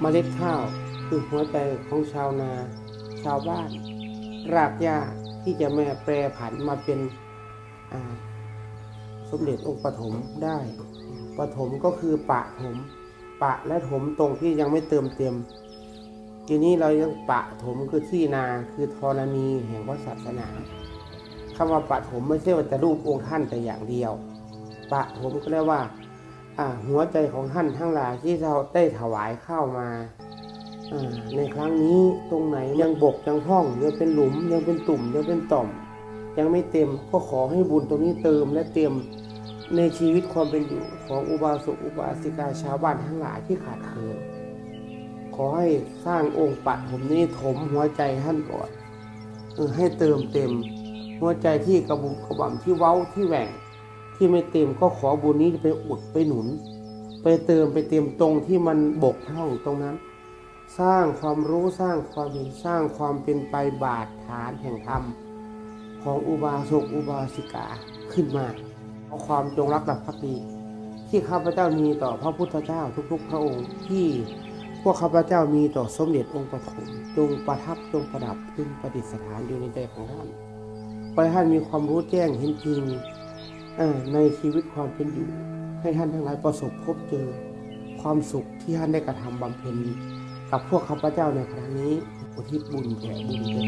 เมล็ดข้าวคือหัวใจของชาวนา ชาวบ้าน รากหญ้าที่จะแม่แปรผันมาเป็นอาสมเด็จองค์ปฐมได้ปฐมก็คือปะถม ปะและถมตรงที่ยังไม่เติมเต็ม ทีนี้เรายังปะถมคือที่นาคือธรณีแห่งพระศาสนาคำว่าปะถมไม่ใช่ว่าจะรูปองค์ท่านแต่อย่างเดียว ปะถมก็เรียกว่า หัวใจของท่านทั้งหลายที่เราได้ถวายเข้ามาในครั้งนี้ตรงไหนยังบกยังห้องยังเป็นหลุมยังเป็นตุ่มยังเป็นต่อม ยังไม่เต็มก็ขอให้บุญตรงนี้เติมและเต็มในชีวิตความเป็นอยู่ของอุบาสกอุบาสิกาชาวบ้านทั้งหลายที่ขาดเคินขอให้สร้างองค์ปัดผมนี้ถมหัวใจท่านก่อนให้เติมเต็ม หัวใจที่กระบุกกระบ่ำที่เว้าที่แหว่ง ที่ไม่เต็มก็ขอบุญนี้ไปอุดไปหนุน ไปเติมไปเต็มตรงที่มันบกพร่องตรงนั้น สร้างความรู้สร้างความเห็นสร้างความเป็นไปบาดฐานแห่งธรรม ของอุบาสกอุบาสิกาขึ้นมาเอาความจงรักภักดีที่ข้าพเจ้ามีต่อพระพุทธเจ้าทุกๆ พระองค์ที่พวกข้าพเจ้ามีต่อสมเด็จองค์ปฐมจงประทับจงประดับจงประดิษฐานอยู่ในใจของท่านไปให้มีความรู้แจ้งเห็นจริง ในชีวิตความเป็นอยู่ ให้ท่านทั้งหลายประสบพบเจอความสุขที่ท่านได้กระทำบำเพ็ญกับพวกข้าพเจ้าในครั้งนี้อุทิศบุญแก่บุญแก่